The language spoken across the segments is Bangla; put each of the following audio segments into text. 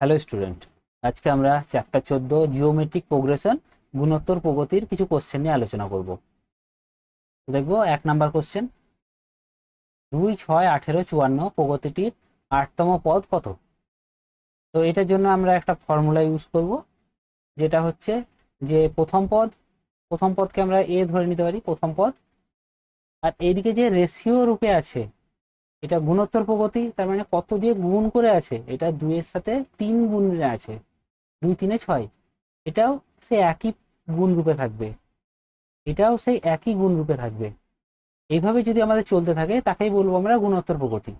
হ্যালো স্টুডেন্ট আজকে আমরা চ্যাপ্টার চোদ্দ জিওমেট্রিক প্রোগ্রেশন গুণোত্তর প্রগতির কিছু কোশ্চেন নিয়ে আলোচনা করব। দেখব, এক নাম্বার কোশ্চেন দুই ছয় আঠেরো চুয়ান্ন প্রগতিটির আটতম পদ কত? তো এটার জন্য আমরা একটা ফর্মুলা ইউজ করব, যেটা হচ্ছে যে প্রথম পদ, প্রথম পদকে আমরা এ ধরে নিতে পারি, প্রথম পদ। আর এইদিকে যে রেশিও রূপে আছে এটা গুণোত্তর প্রগতি, তার মানে কত দিয়ে গুণ করে আছে? এটা দুইয়ের সাথে তিন গুণে আছে। দুই তিনে ছয়। এটাও সে একই গুণ রূপে থাকবে। এটাও সেই একই গুণ রূপে থাকবে। এইভাবে যদি আমাদের চলতে থাকে, তাকেই বলব আমরা গুণোত্তর প্রগতি।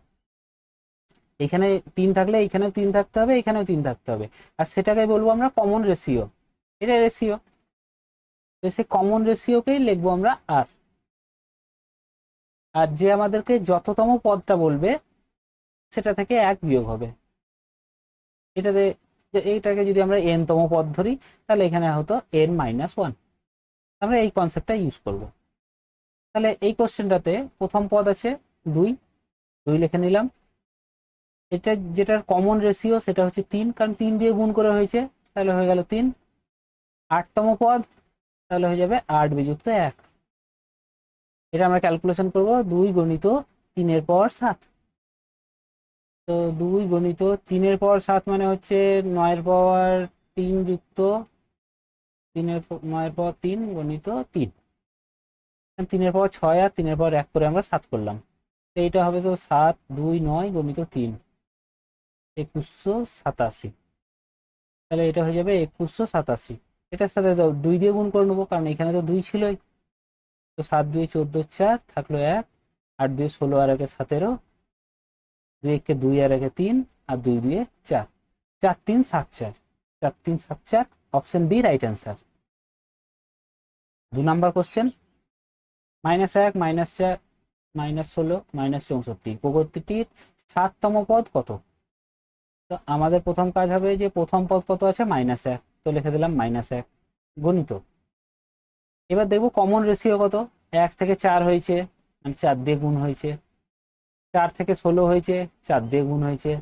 এখানে তিন থাকলে এখানেও তিন থাকতে হবে, এখানেও তিন থাকতে হবে। আর সেটাকে বলব আমরা কমন রেশিও এটা রেশিও তো সেই কমন রেশিওকেই লিখব আমরা? আর আর যে আমাদেরকে যততম পদটা বলবে, সেটা থেকে এক বিয়োগ হবে। এটাতে এইটাকে যদি আমরা এন তম পদ ধরি, তাহলে এখানে হতো এন মাইনাস ওয়ান আমরা এই কনসেপ্টটা ইউজ করব। তাহলে এই কোশ্চেনটাতে প্রথম পদ আছে দুই দুই লিখে নিলাম। এটা যেটার কমন রেশিও সেটা হচ্ছে তিন, কারণ তিন দিয়ে গুণ করে হয়েছে, তাহলে হয়ে গেল তিন। আটতম পদ, তাহলে হয়ে যাবে আট বিযুক্ত এক। এটা আমরা ক্যালকুলেশন করব দুই গণিত তিনের পর সাত। তো দুই গণিত তিনের পর সাত মানে হচ্ছে নয়ের পর তিন যুক্ত তিনের নয়ের পর তিন গণিত তিন। তিনের পর ছয় আর তিনের পর এক করে আমরা সাত করলাম। তো এইটা হবে তো সাত, দুই, নয় গণিত তিন। একুশশো সাতাশি। তাহলে এটা হয়ে যাবে একুশশো সাতাশি। এটার সাথে দুই দিয়ে গুণ করে নেব, কারণ এখানে তো দুই ছিলই। তো সাত দুই চোদ্দ চার থাকল এক, আট দুই ষোলো, আর একে সতেরো, দুই একে দুই, আর একে তিন, আর দুই দুয়ে চার। চার তিন সাত চার। চার তিন সাত চার অপশন বি রাইট অ্যান্সার দু নাম্বার কোশ্চেন মাইনাস এক, মাইনাস চার, মাইনাস ষোলো, মাইনাস চৌষট্টি। প্রগতিটির সাততম পদ কত? তো আমাদের প্রথম কাজ হবে যে প্রথম পদ কত আছে? মাইনাস এক। তো লিখে দিলাম মাইনাস এক। গণিত। এবার দেখব কমন রেশিও কত? এক থেকে চার হয়েছে মানে চার দিয়ে গুণ হয়েছে। চার থেকে ষোলো হয়েছে, চার দিয়ে গুণ হয়েছে।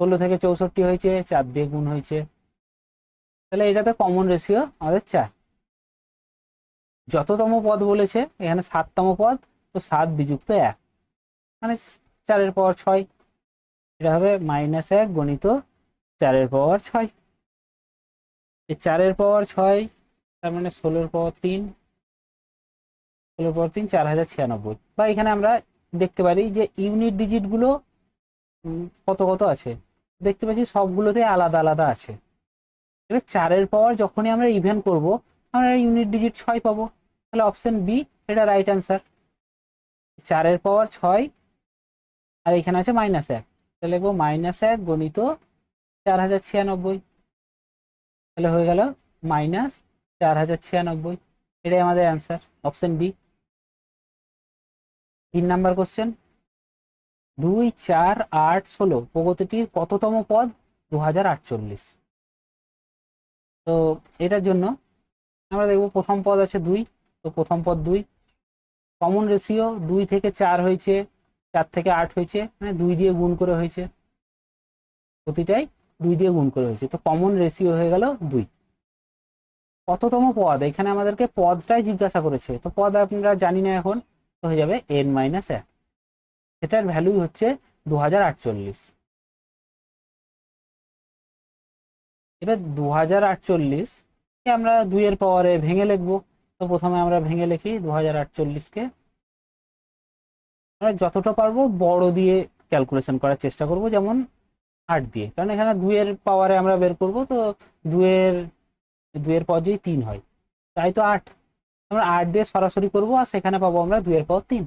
ষোলো থেকে চৌষট্টি হয়েছে, চার দিয়ে গুণ হয়েছে। তাহলে এটাতে কমন রেশিও আমাদের চার। যততম পদ বলেছে, এখানে সাততম পদ, তো সাত বিযুক্ত এক। মানে চারের পাওয়ার ছয়, এটা হবে মাইনাস এক গণিত চারের পাওয়ার ছয়। এই চারের পাওয়ার ছয়, তার মানে ষোলোর পাওয়ার তিন ষোলোর পর তিন, চার হাজার ছিয়ানব্বই। বা এখানে আমরা দেখতে পারি যে ইউনিট ডিজিটগুলো কত কত আছে? দেখতে পাচ্ছি সবগুলোতে আলাদা আলাদা আছে। এবার চারের পাওয়ার যখনই আমরা ইভেন্ট করব, আমরা ইউনিট ডিজিট ছয় পাবো। তাহলে অপশন বি এটা রাইট অ্যান্সার চারের পাওয়ার ছয়, আর এখানে আছে মাইনাস এক। তাহলে লিখব মাইনাস এক গণিত চার হাজার ছিয়ানব্বই। তাহলে হয়ে গেল মাইনাস চার হাজার ছিয়ানব্বই। এটাই আমাদের অ্যান্সার অপশন বি তিন নাম্বার কোশ্চেন দুই, চার, আট, ষোলো প্রগতিটির কততম পদ? দু হাজার আটচল্লিশ। তো এটার জন্য আমরা দেখব প্রথম পদ আছে দুই, তো প্রথম পদ দুই। কমন রেশিও দুই থেকে চার হয়েছে, চার থেকে আট হয়েছে মানে দুই দিয়ে গুণ করে হয়েছে। প্রতিটাই দুই দিয়ে গুণ করে হয়েছে। তো কমন রেশিও হয়ে গেল দুই। কততম পদ? এখানে আমাদেরকে পদটাই জিজ্ঞাসা করেছে। তো পদ আপনারা জানি না এখন। হয়ে যাবে এন মাইনাস এক। সেটার ভ্যালু হচ্ছে দু হাজার আটচল্লিশ। এবার দু হাজার আটচল্লিশ আমরা দুইয়ের পাওয়ারে ভেঙে লিখব। তো প্রথমে আমরা ভেঙে লিখি দু হাজার আটচল্লিশকে। আমরা যতটা পারব বড় দিয়ে ক্যালকুলেশন করার চেষ্টা করব, যেমন আট দিয়ে। কারণ এখানে দুইয়ের পাওয়ারে আমরা বের করব, তো দুইয়ের দুইয়ের পর যদি তিন হয়, তাই তো আট। আমরা আট দিয়ে সরাসরি করব আর সেখানে পাবো আমরা দুইয়ের পর তিন।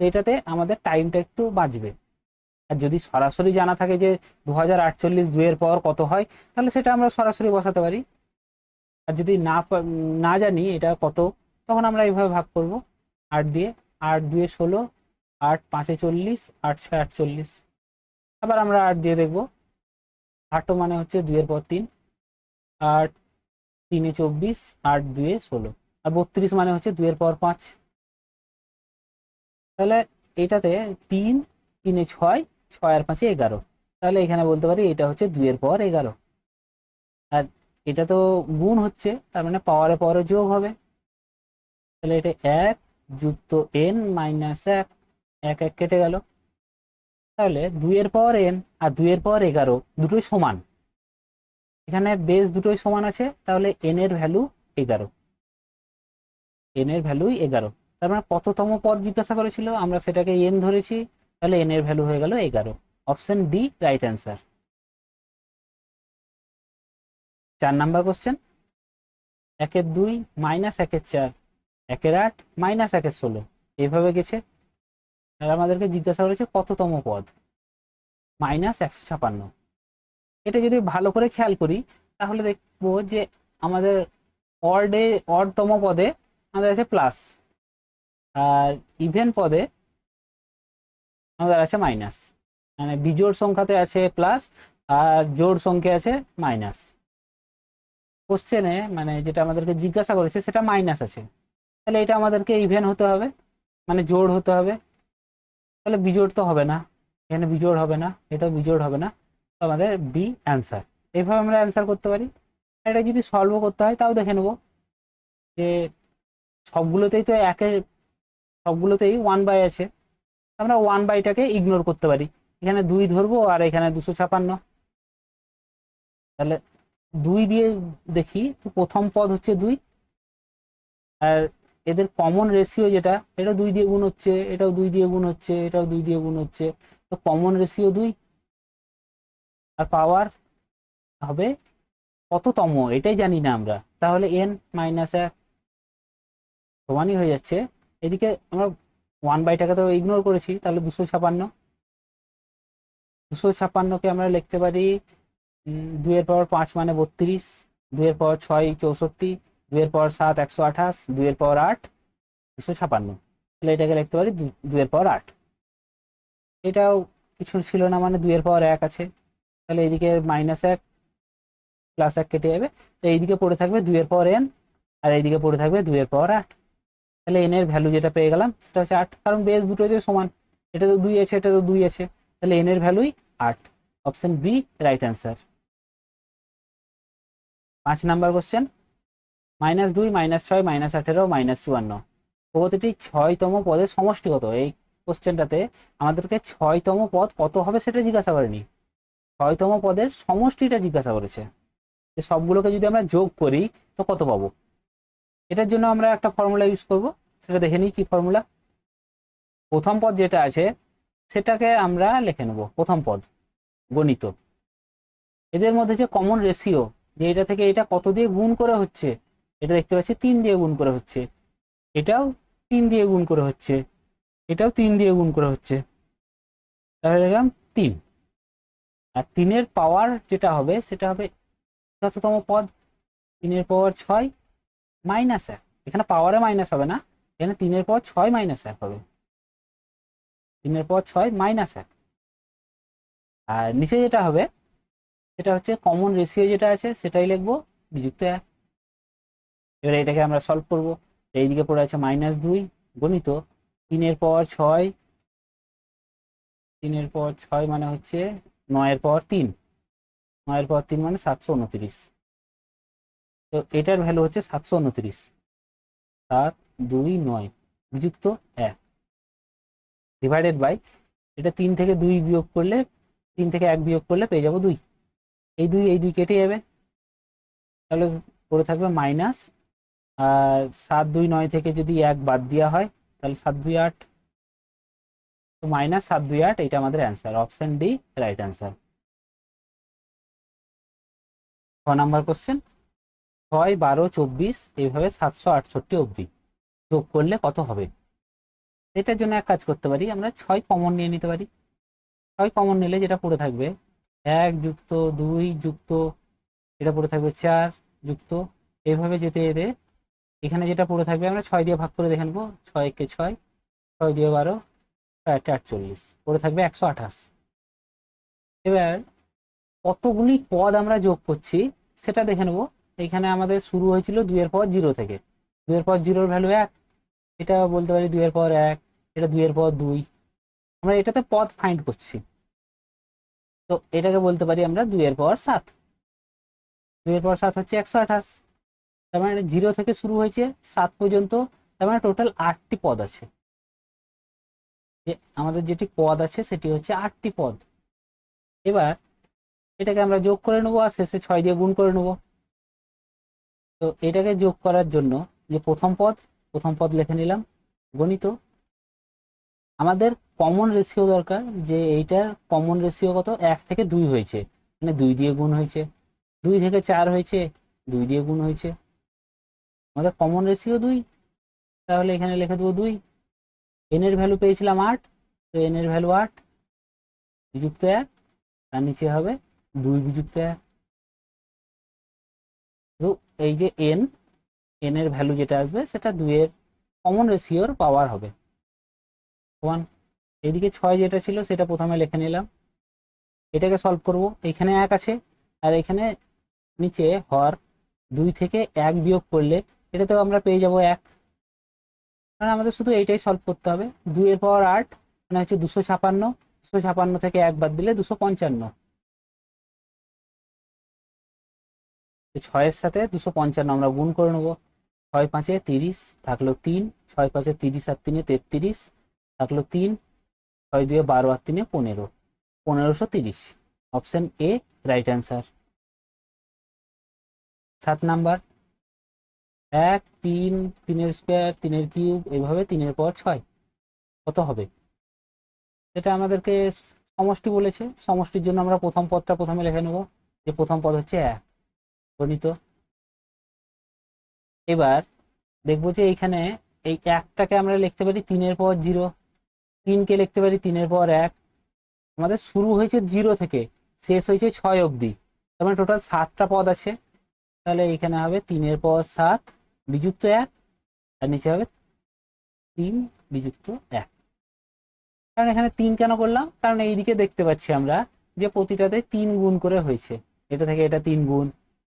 এটাতে আমাদের টাইমটা একটু বাঁচবে। আর যদি সরাসরি জানা থাকে যে দু হাজার আটচল্লিশ দুইয়ের পর কত হয়, তাহলে সেটা আমরা সরাসরি বসাতে পারি। আর যদি না না জানি এটা কত, তখন আমরা এইভাবে ভাগ করব। আট দিয়ে আট দুয়ে ষোলো, আট পাঁচে চল্লিশ, আট ছয় আটচল্লিশ। আবার আমরা আট দিয়ে দেখব। আটও মানে হচ্ছে দুইয়ের পর তিন। আট তিনে চব্বিশ, আট দুয়ে ষোলো। আর বত্রিশ মানে হচ্ছে দুইয়ের পর পাঁচ। তাহলে এটাতে তিন, তিনে ছয় ছয় আর পাঁচে এগারো। তাহলে এখানে বলতে পারি এটা হচ্ছে দুইয়ের পাওয়ার এগারো। আর এটা তো গুণ হচ্ছে, তার মানে পাওয়ারে পাওয়ারে যোগ হবে। তাহলে এটা এক যুক্ত এন মাইনাস এক এক এক কেটে গেল। তাহলে দুইয়ের পাওয়ার এন আর দুইয়ের পাওয়ার এগারো দুটোই সমান। এখানে বেস দুটোই সমান আছে, তাহলে এন এর ভ্যালু এগারো। এন এর ভ্যালুই এগারো। তার মানে কততম পদ জিজ্ঞাসা করেছিল? আমরা সেটাকে এন ধরেছি, তাহলে এন এর ভ্যালু হয়ে গেল এগারো। অপশন ডি রাইট অ্যান্সার চার নাম্বার কোশ্চেন একের দুই মাইনাস একের চার, একের আট মাইনাস একের ষোলো। এইভাবে গেছে। আর আমাদেরকে জিজ্ঞাসা করেছে কততম পদ? মাইনাস একশো ছাপান্ন। এটা যদি ভালো করে খেয়াল করি, তাহলে দেখব যে আমাদের অর্ডে অর্ডতম পদে আমাদের আছে প্লাস আর ইভেন পদে আমাদের আছে মাইনাস মানে বিজোড় সংখ্যাতে আছে প্লাস আর জোড় সংখ্যা আছে মাইনাস কোশ্চেনে মানে যেটা আমাদেরকে জিজ্ঞাসা করেছে, সেটা মাইনাস আছে। তাহলে এটা আমাদেরকে ইভেন হতে হবে মানে জোড় হতে হবে। তাহলে বিজোড় তো হবে না। এখানে বিজোড় হবে না, এটাও বিজোড় হবে না। তো আমাদের বি অ্যান্সার এইভাবে আমরা অ্যান্সার করতে পারি। এটা যদি সলভ করতে হয়, তাও দেখে নেব যে সবগুলোতেই তো একের, সবগুলোতেই ওয়ান বাই আছে। আমরা ওয়ান বাইটাকে ইগনোর করতে পারি। এখানে দুই ধরবো আর এখানে দুশো ছাপান্ন। তাহলে দুই দিয়ে দেখি, তো প্রথম পদ হচ্ছে দুই। আর এদের কমন রেশিও যেটা এটা দুই দিয়ে গুণ হচ্ছে, এটাও দুই দিয়ে গুণ হচ্ছে, এটাও দুই দিয়ে গুণ হচ্ছে। তো কমন রেশিও দুই। আর পাওয়ার হবে কততম? এটাই জানি না আমরা। তাহলে এন মাইনাস এক সমানই হয়ে যাচ্ছে। এদিকে আমরা ওয়ান বাইটাকে তো ইগনোর করেছি, তাহলে দুশো ছাপান্ন। দুশো ছাপান্নকে আমরা লিখতে পারি দুইয়ের পাওয়ার পাঁচ মানে বত্রিশ, দুইয়ের পাওয়ার ছয় চৌষট্টি, দুইয়ের পাওয়ার সাত একশো আঠাশ, দুইয়ের পাওয়ার আট দুশো ছাপান্ন। তাহলে এটাকে লিখতে পারি দু- দুইয়ের পাওয়ার আট। এটাও কিছু ছিল না মানে দুইয়ের পাওয়ার এক আছে। তাহলে এইদিকে মাইনাস এক প্লাস এক কেটে যাবে। তো এইদিকে পড়ে থাকবে দুইয়ের পাওয়ার এন আর এইদিকে পড়ে থাকবে দুইয়ের পাওয়ার আট। তাহলে এন এর ভ্যালু যেটা পেয়ে গেলাম, সেটা হচ্ছে আট। কারণ বেস দুটোই তো সমান। এটা তো দুই আছে, এটা তো দুই আছে। তাহলে এন এর ভ্যালুই আট। অপশন বি রাইট অ্যান্সার পাঁচ নাম্বার কোশ্চেন মাইনাস দুই মাইনাস ছয় মাইনাস আঠেরো মাইনাস চুয়ান্ন। প্রগতিটি ছয়তম পদের সমষ্টি কত? এই কোশ্চেনটাতে আমাদেরকে ছয়তম পদ কত হবে সেটা জিজ্ঞাসা করেনি। ছয়তম পদের সমষ্টিটা জিজ্ঞাসা করেছে। সবগুলোকে যদি আমরা যোগ করি, তো কত পাবো? এটার জন্য আমরা একটা ফর্মুলা ইউজ করব। সেটা দেখে নিই কি ফর্মুলা প্রথম পদ যেটা আছে, সেটাকে আমরা লিখে নেব। প্রথম পদ, গণিত। এদের মধ্যে যে কমন রেশিও যে এটা থেকে এটা কত দিয়ে গুণ করে হচ্ছে, এটা দেখতে পাচ্ছি তিন দিয়ে গুণ করে হচ্ছে। এটাও তিন দিয়ে গুণ করে হচ্ছে। এটাও তিন দিয়ে গুণ করে হচ্ছে। তাহলে দেখলাম তিন। আর তিনের পাওয়ার যেটা হবে, সেটা হবে যততম পদ। তিনের পাওয়ার ছয় মাইনাস এক। এখানে পাওয়ারে মাইনাস হবে না। এখানে তিনের পর ছয় মাইনাস এক হবে। তিনের পর ছয় মাইনাস এক। আর নিচে যেটা হবে, সেটা হচ্ছে কমন রেশিও যেটা আছে, সেটাই লিখব, বিযুক্ত এক। এবারে এটাকে আমরা সলভ করব। এইদিকে পড়ে আছে মাইনাস দুই, গণিত। তিনের পর ছয়, তিনের পর ছয় মানে হচ্ছে নয়ের পর তিন। নয়ের পর তিন মানে সাতশো উনত্রিশ। তো এটার ভ্যালু হচ্ছে সাতশো উনত্রিশ। সাত, দুই, নয়, বিযুক্ত এক। ডিভাইডেড বাই এটা তিন থেকে দুই বিয়োগ করলে, তিন থেকে এক বিয়োগ করলে পেয়ে যাব দুই। এই দুই এই দুই কেটে যাবে। তাহলে পড়ে থাকবে মাইনাস আর সাত, দুই, নয় থেকে যদি এক বাদ দেওয়া হয়, তাহলে সাত, দুই, আট। তো মাইনাস সাত, দুই, আট এটা আমাদের answer option D right answer ছ নাম্বার কোশ্চেন ছয় বারো চব্বিশ এইভাবে সাতশো আটষট্টি অবধি। যোগ করলে কত হবে? এটার জন্য এক কাজ করতে পারি, আমরা ছয় কমন নিয়ে নিতে পারি। ছয় কমন নিলে যেটা পড়ে থাকবে, এক যুক্ত দুই যুক্ত, এটা পড়ে থাকবে চার যুক্ত। এইভাবে যেতে যেতে এখানে যেটা পড়ে থাকবে, আমরা ছয় দিয়ে ভাগ করে দেখে নেব, ছয় একে ছয় ছয় দিয়ে বারো ছয় আটটা আটচল্লিশ, পড়ে থাকবে একশো আঠাশ। এবার কতগুলি পদ আমরা যোগ করছি, সেটা দেখে নেব। এখানে আমাদের শুরু হয়েছিল দুইয়ের পর জিরো থেকে। দুইয়ের পর জিরোর ভ্যালু এক, এটা বলতে পারি দুইয়ের পর এক, এটা দুইয়ের পর দুই। আমরা এটাতে পদ ফাইন্ড করছি। তো এটাকে বলতে পারি আমরা দুইয়ের পর সাত। দুইয়ের পর সাত হচ্ছে একশো আঠাশ। তার মানে জিরো থেকে শুরু হয়েছে, সাত পর্যন্ত, তার মানে টোটাল আটটি পদ আছে। যে আমাদের যেটি পদ আছে, সেটি হচ্ছে আটটি পদ। এবার এটাকে আমরা যোগ করে নেব আর শেষে ছয় দিয়ে গুণ করে নেব। তো এটাকে যোগ করার জন্য যে প্রথম পদ প্রথম পদ লিখে নিলাম, গণিত। আমাদের কমন রেশিও দরকার যে এইটার কমন রেশিও কত? এক থেকে দুই হয়েছে। মানে দুই দিয়ে গুণ হয়েছে। দুই থেকে চার হয়েছে। দুই দিয়ে গুণ হয়েছে। আমাদের কমন রেশিও দুই। তাহলে এখানে লিখে দেবো দুই। এন এর ভ্যালু পেয়েছিলাম আট। তো এন এর ভ্যালু আট বিযুক্ত এক। আর নিচে হবে দুই বিযুক্ত এক। এই যে এন এন এর ভ্যালু যেটা আসবে, সেটা দুইয়ের কমন রেশিওর পাওয়ার হবে। ওয়ান এইদিকে ছয় যেটা ছিল, সেটা প্রথমে লিখে নিলাম। এটাকে সলভ করব। এখানে এক আছে, আর এখানে নিচে হর দুই থেকে এক বিয়োগ করলে এটাতেও আমরা পেয়ে যাব এক। কারণ আমাদের শুধু এইটাই সলভ করতে হবে। দুইয়ের পাওয়ার আট মানে হচ্ছে দুশো ছাপান্ন। দুশো ছাপান্ন থেকে এক বাদ দিলে দুশো পঞ্চান্ন। ছয়ের সাথে দুশো পঞ্চান্ন আমরা গুণ করে নেব। ছয় পাঁচে তিরিশ থাকল তিন, ছয় পাঁচে তিরিশ আর তিনে তেত্রিশ থাকল তিন, ছয় দুয়ে বারো আর তিনে পনেরো, পনেরোশো তিরিশ। Option A, right answer. সাত নাম্বার। এক, তিন, তিনের স্কোয়ার, তিনের কিউব এইভাবে তিনের পর ছয়। কত হবে? এটা আমাদেরকে সমষ্টি বলেছে। সমষ্টির জন্য আমরা প্রথম পদটা প্রথমে লিখে নেব। যে প্রথম পদ হচ্ছে এক। গণিত। এবার দেখব যে এইখানে এই একটাকে আমরা লিখতে পারি তিনের পর জিরো, তিনকে লিখতে পারি তিনের পর এক। আমাদের শুরু হয়েছে জিরো থেকে, শেষ হয়েছে ছয় অবধি। তার মানে টোটাল সাতটা পদ আছে। তাহলে এখানে হবে তিনের পর সাত বিযুক্ত এক, আর নিচে হবে তিন বিযুক্ত এক। কারণ এখানে তিন কেন করলাম? কারণ এইদিকে দেখতে পাচ্ছি আমরা যে প্রতিটাতে তিন গুণ করে হয়েছে। এটা থেকে এটা তিন গুণ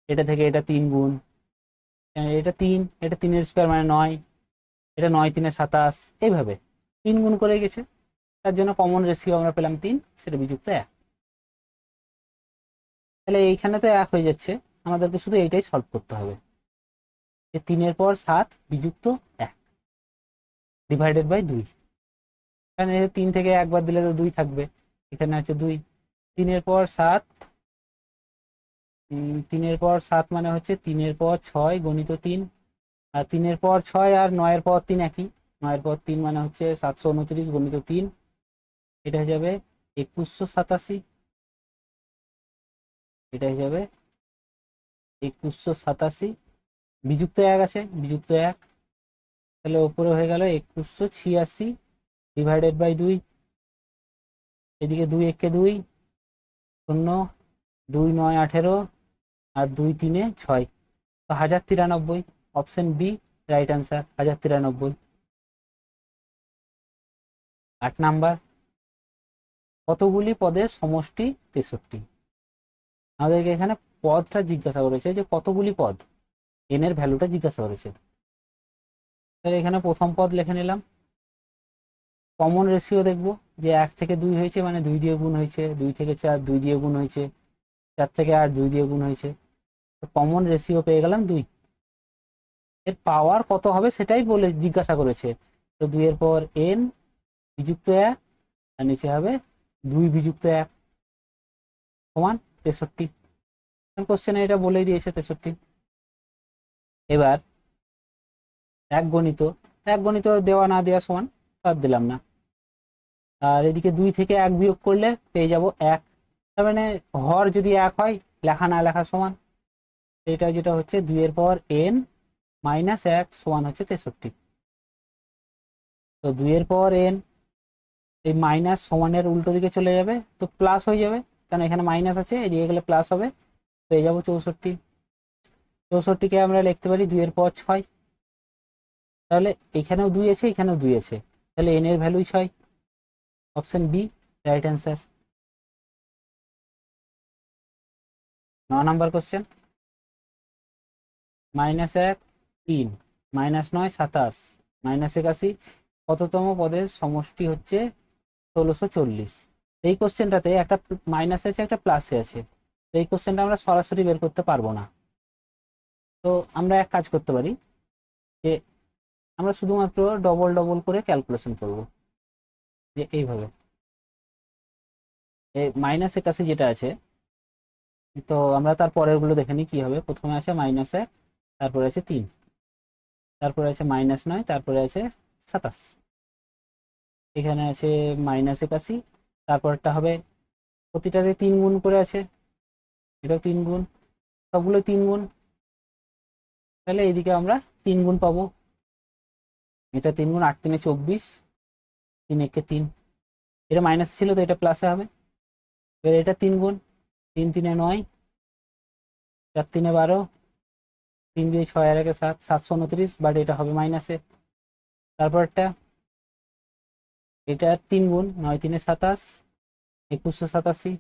এটা থেকে এটা তিন গুণ। এটা তিন, এটা তিনের স্কোয়ার মানে নয়, এটা নয় তিনে সাতাশ, এইভাবে তিন গুণ করে গেছে। তার জন্য কমন রেশিও আমরা পেলাম তিন, সেটা বিযুক্ত এক। তাহলে এইখানে তো এক হয়ে যাচ্ছে, আমাদেরকে শুধু এইটাই সলভ করতে হবে। যে তিনের পর সাত বিযুক্ত এক ডিভাইডেড বাই দুই। কারণ তিন থেকে একবার দিলে তো দুই থাকবে, এখানে আছে দুই। তিনের পর সাত তিনের পর সাত মানে হচ্ছে তিনের পর ছয় গণিত তিন। আর তিনের পর ছয় আর নয়ের পর তিন একই। নয়ের পর তিন মানে হচ্ছে সাতশো উনত্রিশ গণিত তিন। এটা হয়ে যাবে একুশশো সাতাশি। এটা হয়ে যাবে একুশশো সাতাশি। বিযুক্ত এক আছে, বিযুক্ত এক। তাহলে ওপরে হয়ে গেল একুশশো ছিয়াশি ডিভাইডেড বাই দুই। এদিকে দুই একে দুই, শূন্য, দুই নয় আঠেরো। আর দুই তিনে ছয়। তো হাজার তিরানব্বই অপশন বি রাইট অ্যান্সার হাজার তিরানব্বই। আট নাম্বার, কতগুলি পদের সমষ্টি তেষট্টি? আমাদেরকে এখানে পদটা জিজ্ঞাসা করেছে যে কতগুলি পদ? এন এর ভ্যালুটা জিজ্ঞাসা করেছে। তাহলে এখানে প্রথম পদ লিখে নিলাম। কমন রেশিও দেখব যে এক থেকে দুই হয়েছে মানে দুই দিয়ে গুণ হয়েছে, দুই থেকে চার, দুই দিয়ে গুণ হয়েছে। চার থেকে আট, দুই দিয়ে গুণ হয়েছে। কমন রেশিও পেয়ে গেলাম দুই। এর পাওয়ার কত হবে সেটাই বলে জিজ্ঞাসা করেছে। তো দুইয়ের পর এন বিযুক্ত এক, আর নিচে হবে দুই বিযুক্ত এক সমান তেষট্টি। কোশ্চেনে এটা বলেই দিয়েছে তেষট্টি। এবার এক গণিত এক গণিত দেওয়া না দেওয়া সমান তার দিলাম না। আর এদিকে দুই থেকে এক বিয়োগ করলে পেয়ে যাব এক। তার মানে হর যদি এক হয়, লেখা না লেখা সমান। এটা যেটা হচ্ছে দুইয়ের পর এন মাইনাস এক সমান হচ্ছে তেষট্টি। তো দুইয়ের পর এন এই মাইনাস সমানের উল্টো দিকে চলে যাবে, তো প্লাস হয়ে যাবে, কারণ এখানে মাইনাস আছে, এদিকে গেলে প্লাস হবে পেয়ে যাব চৌষট্টি। চৌষট্টিকে আমরা লিখতে পারি দুইয়ের পর ছয়। তাহলে এখানেও দুই আছে, এখানেও দুই আছে। তাহলে এন এর ভ্যালুই ছয়। অপশন বি রাইট অ্যান্সার ন নাম্বার কোশ্চেন মাইনাস এক, তিন। মাইনাস নয়, সাতাশ। মাইনাস একাশি, কততম পদের সমষ্টি হচ্ছে ষোলোশো চল্লিশ। এই কোশ্চেনটাতে একটা মাইনাস আছে, একটা প্লাসে আছে। এই কোশ্চেনটা আমরা সরাসরি বের করতে পারব না। তো আমরা এক কাজ করতে পারি যে আমরা শুধুমাত্র ডবল ডবল করে ক্যালকুলেশন করব। যে এইভাবে। এই মাইনাস একাশি যেটা আছে তো আমরা তার পরেরগুলো দেখে নিই কি হবে। প্রথমে আছে মাইনাস এক, তারপরে আছে তিন, তারপরে আছে মাইনাস নয়, তারপরে আছে সাতাশ। এখানে আছে মাইনাস একাশি, তারপরটা হবে প্রতিটাতে তিন গুণ করে আছে, এটাও তিন গুণ, সবগুলো তিন গুণ। তাহলে এইদিকে আমরা তিন গুণ পাবো। এটা তিন গুণ, আট তিনে চব্বিশ, তিন একে তিন। এটা মাইনাস ছিল তো এটা প্লাসে হবে। এবার এটা তিন গুণ তিন তিনে নয়, চার তিনে বারো, তিন দুই ছয় আর একে সাত, সাতশো উনত্রিশ বাট এটা হবে মাইনাসে তারপরটা, এটা তিন গুণ, নয় তিনে সাতাশ, একুশশো সাতাশি,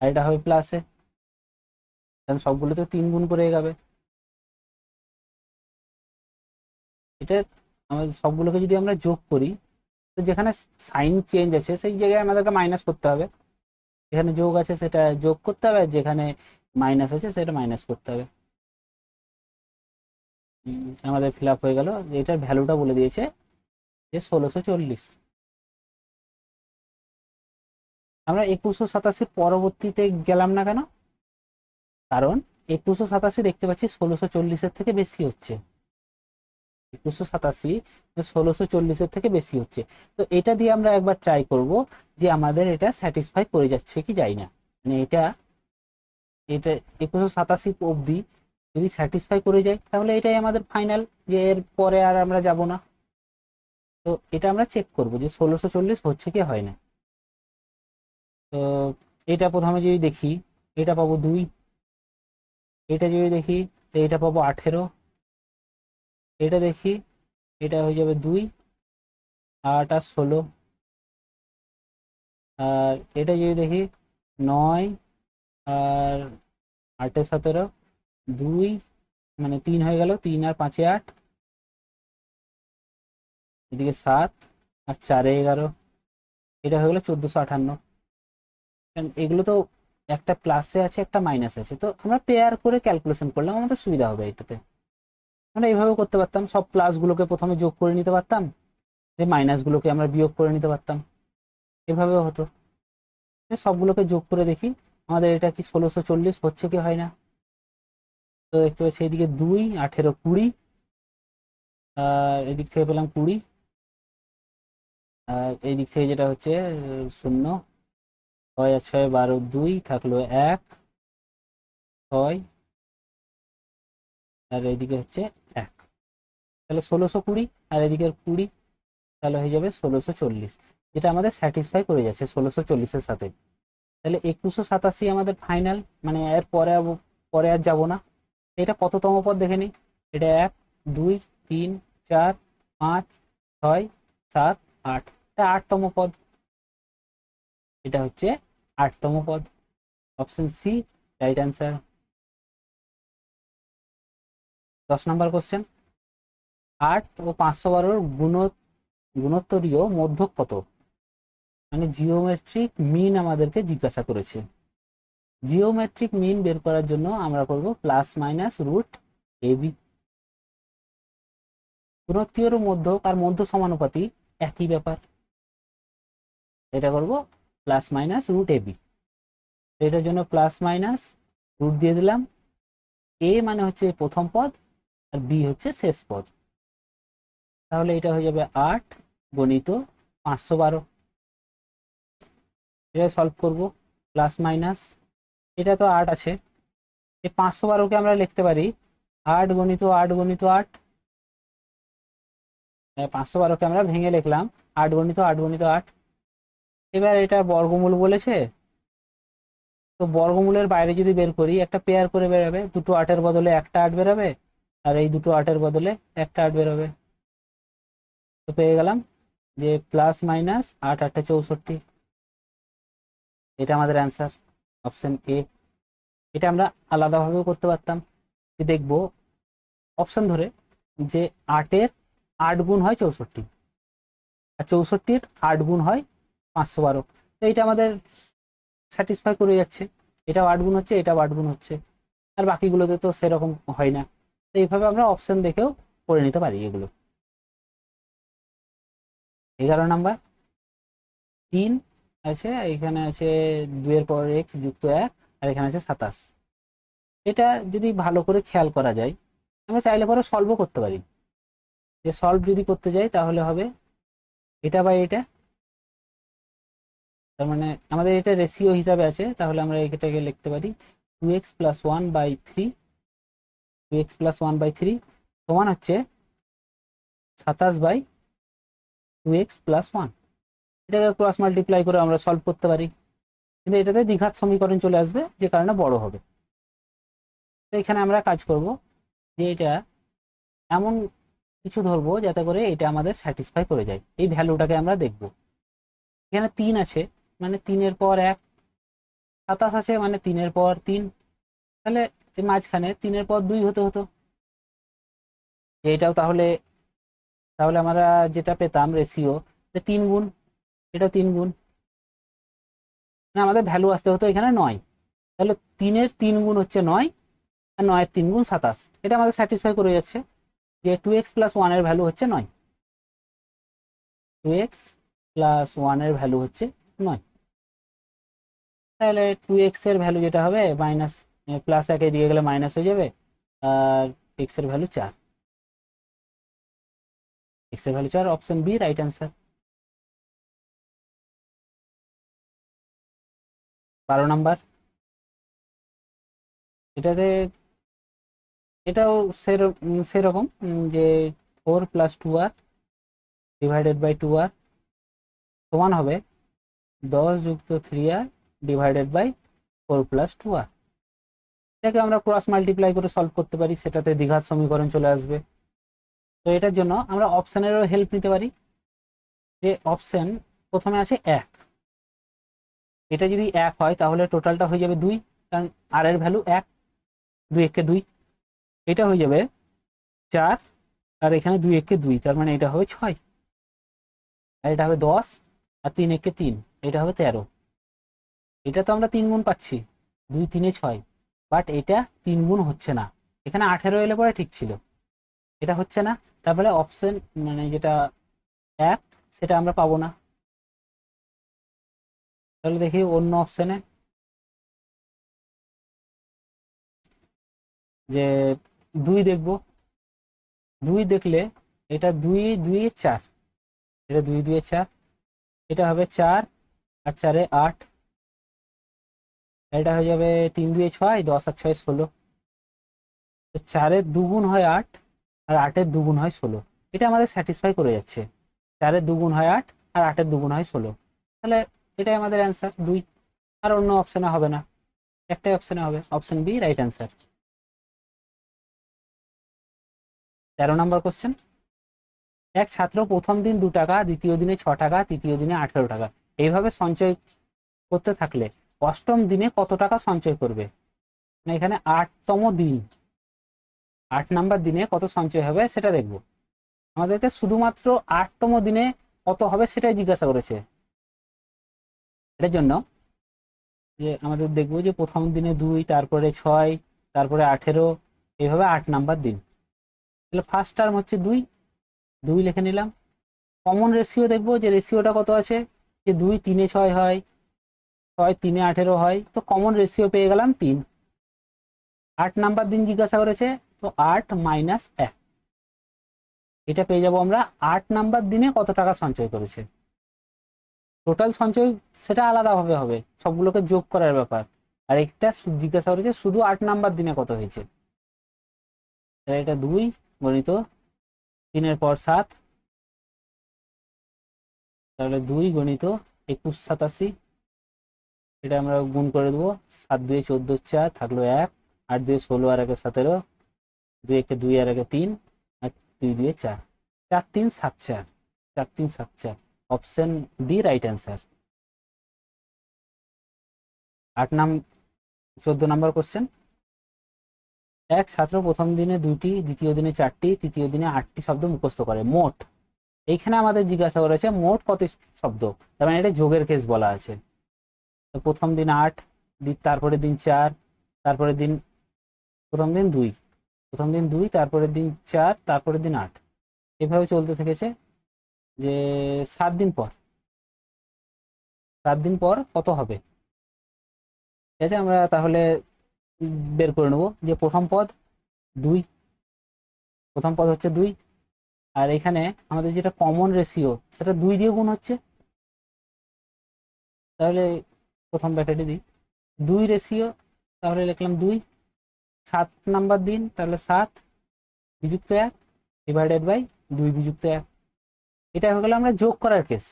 আর এটা হবে প্লাসে কারণ সবগুলো তো তিন গুণ করে এগাবে এটা আমাদের সবগুলোকে যদি আমরা যোগ করি, তো যেখানে সাইন চেঞ্জ আছে, সেই জায়গায় আমাদেরকে মাইনাস করতে হবে। যেখানে যোগ আছে সেটা যোগ করতে হবে আর যেখানে মাইনাস আছে সেটা মাইনাস করতে হবে। আমাদের ফিল আপ হয়ে গেল। এটার ভ্যালুটা বলে দিয়েছে যে ষোলোশো চল্লিশ। আমরা একুশশো সাতাশির পরবর্তীতে গেলাম না কেন? কারণ একুশশো সাতাশি দেখতে পাচ্ছি ষোলোশো চল্লিশের থেকে বেশি হচ্ছে। একুশশো সাতাশি ষোলোশো চল্লিশের থেকে বেশি হচ্ছে। তো এটা দিয়ে আমরা একবার ট্রাই করব যে আমাদের এটা স্যাটিসফাই করে যাচ্ছে কি যাই না। মানে এটা এটা একুশশো সাতাশি অবধি যদি স্যাটিসফাই করে যায়, তাহলে এটাই আমাদের ফাইনাল যে এর পরে আর আমরা যাব না। তো এটা আমরা চেক করব যে ষোলোশো চল্লিশ হচ্ছে কি হয় না। তো এটা প্রথমে যদি দেখি, এটা পাবো দুই। এটা যদি দেখি, তো এটা পাবো আঠেরো। এটা দেখি, এটা হয়ে যাবে দুই, আট আর ষোলো। আর এটা যদি দেখি, নয় আর আটে সতেরো, দুই মানে তিন হয়ে গেল, তিন আর পাঁচে আট। এদিকে সাত আর চারে এগারো। এটা হয়ে গেলো চোদ্দোশো কারণ এগুলো তো একটা প্লাসে আছে, একটা মাইনাস আছে। তো আমরা পেয়ার করে ক্যালকুলেশন করলাম, আমাদের সুবিধা হবে এটাতে। আমরা এইভাবে করতে পারতাম। সব প্লাসগুলোকে প্রথমে যোগ করে নিতে পারতাম। যে মাইনাসগুলোকে আমরা বিয়োগ করে নিতে পারতাম। এভাবেও হতো। সবগুলোকে যোগ করে দেখি। আমাদের এটা কি ষোলোশো চল্লিশ? হচ্ছে কি হয় না? তো দেখতে পাচ্ছি এদিকে দুই, আঠেরো কুড়ি। আর এদিক থেকে পেলাম কুড়ি। আর এই দিক থেকে যেটা হচ্ছে, শূন্য। ছয় আর ছয় বারো দুই, থাকল এক। ছয় আর এইদিকে হচ্ছে এক। তাহলে ষোলোশো কুড়ি আর এদিকের কুড়ি, তাহলে হয়ে যাবে ষোলোশো চল্লিশ। যেটা আমাদের স্যাটিসফাই করে যাচ্ছে ষোলোশো চল্লিশের সাথে। তাহলে একুশশো সাতাশি আমাদের ফাইনাল মানে এর পরে পরে আর যাব না। এটা কততম পদ দেখে নিই? এটা এক, দুই, তিন, চার, পাঁচ, ছয়, সাত, আট। এটা আটতম পদ। এটা হচ্ছে আটতম পদ। অপশন সি রাইট অ্যান্সার দশ নম্বর কোশ্চেন আট ও পাঁচশো বারোর গুণ গুণোত্তরীয় মধ্যক কত? মানে জিওমেট্রিক মিন আমাদেরকে জিজ্ঞাসা করেছে। জিওমেট্রিক মিন বের করার জন্য আমরা করব plus minus root A B গুণোত্তরীয় মধ্যক আর মধ্য সমানুপাতি একই ব্যাপার। এটা করব plus minus root A B এটার জন্য প্লাস মাইনাস রুট দিয়ে দিলাম। এ মানে হচ্ছে প্রথম পদ আর বি হচ্ছে শেষ পদ। তাহলে এটা হয়ে যাবে আট গণিত পাঁচশো বারো। এটা সলভ করব প্লাস মাইনাস এটা তো আট আছে। এই পাঁচশো বারোকে আমরা লিখতে পারি আট গণিত আট গণিত আট। পাঁচশো বারোকে আমরা ভেঙে লিখলাম আট গণিত আট গণিত আট। এবার এটা বর্গমূল বলেছে। তো বর্গমূলের বাইরে যদি বের করি, একটা পেয়ার করে বেরোবে, দুটো আটের বদলে একটা আট বেরোবে। আর এই দুটো আটের বদলে একটা আট বেরোবে তো পেয়ে গেলাম যে প্লাস মাইনাস আট আটটা চৌষট্টি। এটা আমাদের অ্যান্সার অপশন এ এটা আমরা আলাদাভাবেও করতে পারতাম। যে দেখব অপশন ধরে যে আটের আট গুণ হয় চৌষট্টি। আর চৌষট্টির আট গুণ হয় পাঁচশো বারো। তো এইটা আমাদের স্যাটিসফাই করে যাচ্ছে। এটা আট গুণ হচ্ছে এটা আট গুণ হচ্ছে। আর বাকিগুলোতে তো সেরকম হয় না। এইভাবে আমরা অপশন দেখেও করে নিতে পারি এগুলো। এগারো নাম্বার তিন আছে, এখানে আছে দুইয়ের পর এক্স যুক্ত এক, আর এখানে আছে সাতাশ। এটা যদি ভালো করে খেয়াল করা যায়, আমরা চাইলে পরে সলভও করতে পারি। যে সলভ যদি করতে যাই, তাহলে হবে এটা বা এটা। তার মানে আমাদের এটা রেশিও হিসাবে আছে, তাহলে আমরা এটাকে লিখতে পারি two X plus one by three X plus one by three সমান হচ্ছে সাতাশ by two X plus one এটাকে ক্রস মাল্টিপ্লাই করে আমরা সলভ করতে পারি। কিন্তু এটাতে দ্বিঘাত সমীকরণ চলে আসবে, যে কারণে বড় হবে। তো এখানে আমরা কাজ করব যে এটা এমন কিছু ধরবো যাতে করে এটা আমাদের স্যাটিসফাই করে যায়। এই ভ্যালুটাকে আমরা দেখব। এখানে তিন আছে মানে তিনের পর এক, সাতাশ আছে মানে তিনের পর তিন। তাহলে এই মাঝখানে তিনের পর দুই হতে হতো। এটাও তাহলে তাহলে আমরা যেটা পেতাম রেশিও তিন গুণ, এটাও তিন গুণ। না আমাদের ভ্যালু আসতে হতো এখানে নয়। তাহলে তিনের তিন গুণ হচ্ছে নয়, আর নয়ের তিন গুণ সাতাশ। এটা আমাদের স্যাটিসফাই করে যাচ্ছে যে টু এক্স প্লাস ওয়ানের ভ্যালু হচ্ছে নয়। টু এক্স প্লাস ওয়ানের ভ্যালু হচ্ছে নয়। তাহলে টু এক্সের ভ্যালু যেটা হবে মাইনাস প্লাস একে দিয়ে গেলে মাইনাস হয়ে যাবে, আর এক্সের ভ্যালু চার। এক্সের ভ্যালু চার অপশন বি রাইট অ্যান্সার বারো নাম্বার এটাতে, এটাও সেরকম যে four plus two R divided by two R সমান হবে দশ যুক্ত three R divided by four plus two R এটাকে আমরা ক্রস মাল্টিপ্লাই করে সলভ করতে পারি, সেটাতে দ্বিঘাত সমীকরণ চলে আসবে। তো এটার জন্য আমরা অপশানেরও হেল্প নিতে পারি। যে অপশন প্রথমে আছে এক। এটা যদি এক হয়, তাহলে টোটালটা হয়ে যাবে দুই, কারণ আর এর ভ্যালু এক, দুই একে দুই। এটা হয়ে যাবে চার, আর এখানে দুই একে দুই, তার মানে এটা হবে ছয়। আর এটা হবে দশ, আর তিন একে তিন, এটা হবে তেরো। এটা তো আমরা তিন গুণ পাচ্ছি, দুই, তিনে ছয়। বাট এটা তিন গুণ হচ্ছে না। এখানে আঠেরো এলে পরে ঠিক ছিল। এটা হচ্ছে না। তারপরে অপশন মানে যেটা এক সেটা আমরা পাবো না। তাহলে দেখি অন্য অপশনে যে দুই দেখব। দুই দেখলে এটা দুই দুই, চার। এটা দুই দুই, চার। এটা হবে চার আর চারে আট। এটা হয়ে যাবে তিন দুয়ে ছয়, দশ আর ছয় ষোলো। চারের দুগুণ হয় আট আর আটের দুগুণ হয় ষোলো। এটা আমাদের স্যাটিসফাই করে যাচ্ছে। চারের দুগুণ হয় আট আর আটের দুগুণ হয় ষোলো। তাহলে এটাই আমাদের অ্যান্সার দুই, আর অন্য অপশানে হবে না। একটাই অপশানে হবে। অপশান বি রাইট অ্যান্সার তেরো নম্বর কোশ্চেন এক ছাত্র প্রথম দিন দু টাকা, দ্বিতীয় দিনে ছ টাকা, তৃতীয় দিনে আঠেরো টাকা। এইভাবে সঞ্চয় করতে থাকলে অষ্টম দিনে কত টাকা সঞ্চয় করবে? না, এখানে আটতম দিন। আট নাম্বার দিনে কত সঞ্চয় হবে সেটা দেখব। আমাদেরকে শুধুমাত্র আটতম দিনে কত হবে সেটাই জিজ্ঞাসা করেছে। এটার জন্য যে আমাদের দেখব যে প্রথম দিনে দুই, তারপরে ছয়, তারপরে আঠেরো, এইভাবে আট নাম্বার দিন। তাহলে ফার্স্ট টার্ম হচ্ছে দুই। দুই লিখে নিলাম। কমন রেশিও দেখব যে রেশিওটা কত আছে? যে দুই, তিনে ছয় হয়। ছয় তিনে আঠেরো হয়, তো কমন রেশিও পেয়ে গেলাম তিন। আট নাম্বার দিন জিজ্ঞাসা করেছে, তো আট মাইনাস এক। এটা পেয়ে যাব আমরা আট নাম্বার দিনে কত টাকা সঞ্চয় করেছে। টোটাল সঞ্চয় সেটা আলাদাভাবে হবে, সবগুলোকে যোগ করার ব্যাপার। আর একটা জিজ্ঞাসা করেছে, শুধু আট নাম্বার দিনে কত হয়েছে? এটা দুই গণিত তিনের পর সাত, তাহলে দুই গণিত একুশ সাতাশি এটা আমরা গুণ করে দেবো। সাত দুই চোদ্দ চার থাকল এক, আট দুই ষোলো আর একে সতেরো দুই একে দুই আর একে তিন, আর দুই দুই চার। চার তিন সাত চার চার তিন সাত চার। Option D right answer. আট নাম, চোদ্দ নম্বর কোশ্চেন। এক ছাত্র প্রথম দিনে দুইটি, দ্বিতীয় দিনে চারটি, তৃতীয় দিনে আটটি শব্দ মুখস্থ করে। মোট। এইখানে আমাদের জিজ্ঞাসা করেছে, মোট কত শব্দ? তার মানে এটা যোগের কেস বলা আছে। প্রথম দিন আট দিন তারপরের দিন চার, তারপরের দিন প্রথম দিন দুই। প্রথম দিন দুই, তারপরের দিন চার, তারপরের দিন আট। এভাবে চলতে থেকেছে যে সাত দিন পর। সাত দিন পর কত হবে? ঠিক আছে, আমরা তাহলে বের করে নেব যে প্রথম পদ দুই। প্রথম পদ হচ্ছে দুই। আর এখানে আমাদের যেটা কমন রেশিও সেটা দুই দিয়ে গুণ হচ্ছে। তাহলে প্রথম ব্যাকেটে দিই। দুই রেশিও তাহলে লিখলাম দুই। সাত নাম্বার দিন, তাহলে সাত বিযুক্ত এক ডিভাইডেড বাই দুই বিযুক্ত এক। এটা হয়ে গেল আমরা যোগ করার কেস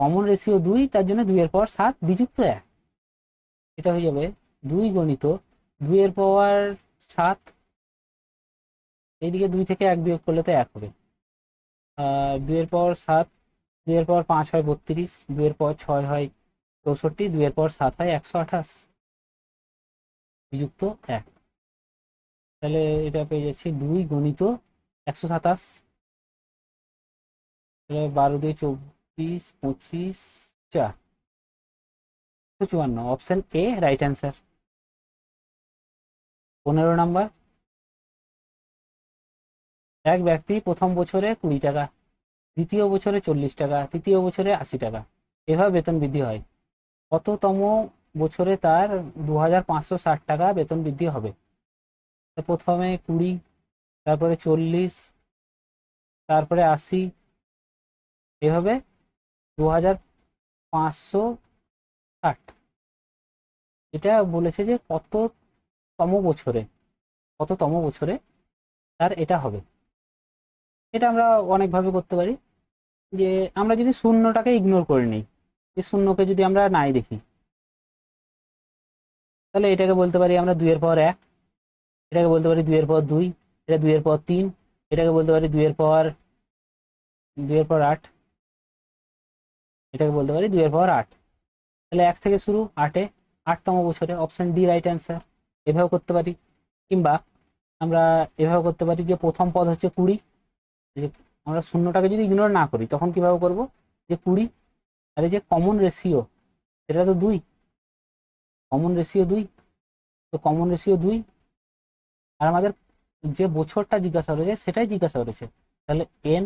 কমন রেশিও দুই, তার জন্য দুইয়ের পাওয়ার সাত বিযুক্ত এক। এটা হয়ে যাবে দুই গণিত দুইয়ের পাওয়ার সাত। এইদিকে দুই থেকে এক বিয়োগ করলে তো এক হবে। আর দুইয়ের পাওয়ার সাত দুইয়ের পর পাঁচ হয় বত্রিশ, দুইয়ের পর ছয় হয় চৌষট্টি, দুইয়ের পর সাত হয় একশো আঠাশ। বিযুক্ত এক। তাহলে এটা পেয়ে যাচ্ছি দুই গণিত একশো সাতাশ। তাহলে বারো দুই চব্বিশ, পঁচিশ, চার। চুয়ান্ন। অপশন এ রাইট অ্যান্সার পনেরো নাম্বার। এক ব্যক্তি প্রথম বছরে কুড়ি টাকা। দ্বিতীয় বছরে চল্লিশ টাকা, তৃতীয় বছরে আশি টাকা। এভাবে বেতন বৃদ্ধি হয়। কততম বছরে তার দু হাজার পাঁচশো ষাট টাকা বেতন বৃদ্ধি হবে? প্রথমে কুড়ি, তারপরে চল্লিশ, তারপরে আশি, এভাবে দু হাজার পাঁচশো ষাট। এটা বলেছে যে কততম বছরে কততম বছরে তার এটা হবে। এটা আমরা অনেকভাবে করতে পারি। যে আমরা যদি শূন্যটাকে ইগনোর করে নিই, যে শূন্যকে যদি আমরা নাই দেখি, তাহলে এটাকে বলতে পারি আমরা দুইয়ের পর এক, এটাকে বলতে পারি দুইয়ের পর দুই, এটা দুইয়ের পর তিন, এটাকে বলতে পারি দুইয়ের পর দুইয়ের পর আট, এটাকে বলতে পারি দুইয়ের পর আট। তাহলে এক থেকে শুরু আটে, আটতম বছরে অপশান ডি রাইট অ্যান্সার এভাবে করতে পারি। কিংবা আমরা এভাবে করতে পারি যে প্রথম পদ হচ্ছে কুড়ি যে আমরা শূন্যটাকে যদি ইগনোর না করি, তখন কীভাবে করব? যে কুড়ি, আর এই যে কমন রেশিও এটা তো দুই। কমন রেশিও দুই, তো কমন রেশিও দুই। আর আমাদের যে বছরটা জিজ্ঞাসা করেছে, সেটাই জিজ্ঞাসা করেছে। তাহলে এন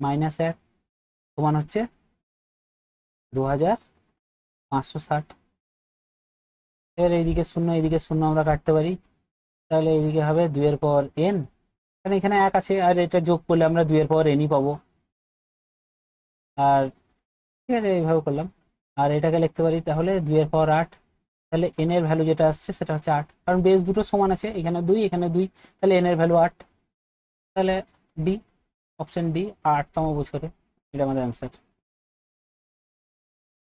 মাইনাস এক সমান হচ্ছে দু হাজার পাঁচশো ষাট। এবার এইদিকে শূন্য এইদিকে শূন্য আমরা কাটতে পারি। তাহলে এইদিকে হবে দুইয়ের পর এন কারণ এখানে এক আছে, আর এটা যোগ করলে আমরা দুইয়ের পর এনই পাবো। আর ঠিক আছে, এইভাবে করলাম। আর এটাকে লিখতে পারি, তাহলে দুইয়ের পর আট। তাহলে এন এর ভ্যালু যেটা আসছে, সেটা হচ্ছে আট। কারণ বেস দুটো সমান আছে, এখানে দুই এখানে দুই। তাহলে এন এর ভ্যালু আট। তাহলে ডি অপশন ডি আটতম বছরে এটা আমাদের অ্যান্সার